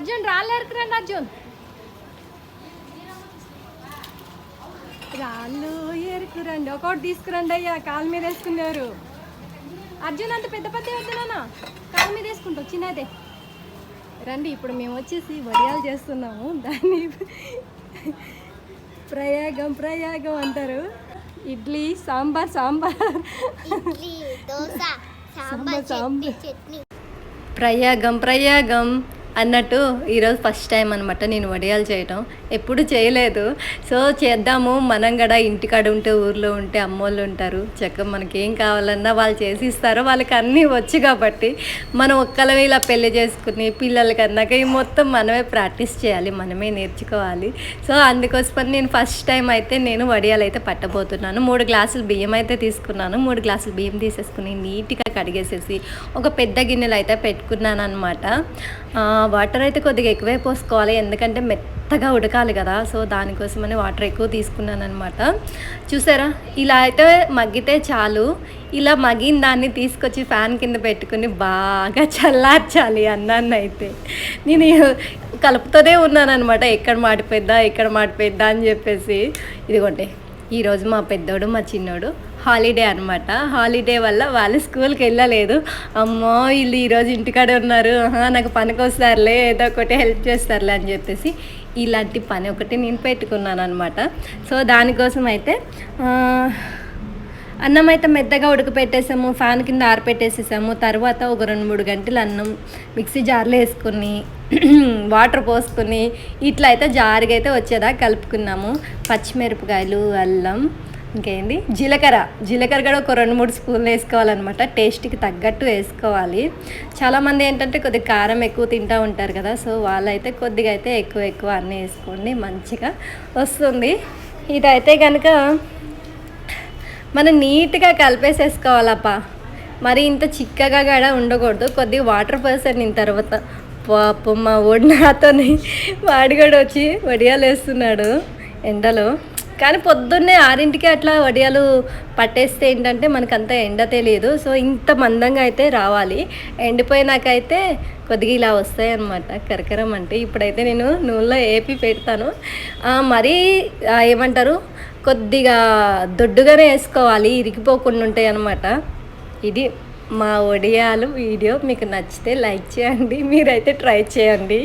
అర్జున్ రాళ్ళు ఎరుకురండి అర్జున్. రాళ్ళు ఎరుకురండి ఒకటి తీసుకురండి అయ్యా కాలు మీద వేసుకున్నారు. అర్జున్ అంత పెద్ద పెద్ద వద్దునా కాలు మీద వేసుకుంటాం చిన్నదే. రండి ఇప్పుడు మేము వచ్చేసి వడియాలు చేస్తున్నాము. దాన్ని ప్రయాగం ప్రయాగం అంటారు. ఇడ్లీ సాంబార్ సాంబార్. సాంబార్, సాంబార్. ప్రయాగం ప్రయాగం. అన్నట్టు ఈరోజు ఫస్ట్ టైం అనమాట నేను వడియాలు చేయటం. ఎప్పుడు చేయలేదు. సో చేద్దాము. మనం కూడా ఇంటికాడ ఉంటే ఊర్లో ఉంటే అమ్మోళ్ళు ఉంటారు. చక్కగా మనకి ఏం కావాలన్నా వాళ్ళు చేసి ఇస్తారు వాళ్ళకి అన్నీ వచ్చు కాబట్టి మనం ఒక్కలమే ఇలా పెళ్ళి చేసుకుని పిల్లలకి అన్నాక ఈ మొత్తం మనమే ప్రాక్టీస్ చేయాలి. మనమే నేర్చుకోవాలి. సో అందుకోసమని నేను ఫస్ట్ టైం అయితే నేను వడియాలు అయితే పట్టబోతున్నాను. మూడు గ్లాసులు బియ్యం అయితే తీసుకున్నాను. మూడు గ్లాసులు బియ్యం తీసేసుకుని నీట్గా కడిగేసేసి ఒక పెద్ద గిన్నెలు అయితే పెట్టుకున్నాను అనమాట వాటర్ అయితే కొద్దిగా ఎక్కువే పోసుకోవాలి. ఎందుకంటే మెత్తగా ఉడకాలి కదా. సో దానికోసమని వాటర్ ఎక్కువ తీసుకున్నాను అనమాట చూసారా? ఇలా అయితే మగ్గితే చాలు. ఇలా మగిన దాన్ని తీసుకొచ్చి ఫ్యాన్ కింద పెట్టుకుని బాగా చల్లార్చాలి అన్నాన్ని అయితే. నేను కలుపుతూనే ఉన్నాను అనమాట ఎక్కడ మాడిపోయిద్దా ఎక్కడ మాడిపోయిద్దా అని చెప్పేసి. ఇదిగోండి. ఈరోజు మా పెద్దోడు మా చిన్నోడు హాలిడే అనమాట హాలిడే వల్ల వాళ్ళు స్కూల్కి వెళ్ళలేదు. అమ్మో వీళ్ళు ఈరోజు ఇంటికాడే ఉన్నారు. నాకు పనికి వస్తారులే ఏదో ఒకటి హెల్ప్ చేస్తారులే అని చెప్పేసి ఇలాంటి పని ఒకటి నేను పెట్టుకున్నాను అనమాట సో దానికోసం అయితే అన్నం అయితే మెత్తగా ఉడకపెట్టేసాము ఫ్యాన్ కింద ఆరిపెట్టేసేసాము. తర్వాత ఒక రెండు మూడు గంటలు అన్నం మిక్సీ జార్లో వేసుకొని వాటర్ పోసుకొని ఇట్లా అయితే జారుగా అయితే వచ్చేదా కలుపుకున్నాము. పచ్చిమిరపకాయలు అల్లం ఇంకేంది? జీలకర్ర. జీలకర్ర కూడా ఒక రెండు మూడు స్పూన్లు వేసుకోవాలన్నమాట. టేస్ట్కి తగ్గట్టు వేసుకోవాలి. చాలామంది ఏంటంటే కొద్దిగా కారం ఎక్కువ తింటూ ఉంటారు కదా సో వాళ్ళైతే కొద్దిగా అయితే ఎక్కువ ఎక్కువ అన్నీ వేసుకోండి మంచిగా వస్తుంది. ఇదైతే కనుక మనం నీట్గా కలిపేసేసుకోవాలప్ప. మరి ఇంత చిక్కగా కూడా ఉండకూడదు. కొద్దిగా వాటర్ పోసాను తర్వాత పాపం మా ఓడి నాతోని వాడి కూడా వచ్చి వడియాలు వేస్తున్నాడు ఎండలో. కానీ పొద్దున్నే ఆరింటికి అట్లా వడియాలు పట్టేస్తే ఏంటంటే మనకంత ఎండ తెలియదు సో ఇంత మందంగా అయితే రావాలి. ఎండిపోయినాకైతే కొద్దిగా ఇలా వస్తాయి అనమాట కరకరం అంటే ఇప్పుడైతే నేను నూనెలో ఏపి పెడతాను. మరీ ఏమంటారు? కొద్దిగా దొడ్డుగానే వేసుకోవాలి. ఇరిగిపోకుండా ఉంటాయి అనమాట ఇది మా ఒడియాలు వీడియో. మీకు నచ్చితే లైక్ చేయండి. మీరైతే ట్రై చేయండి.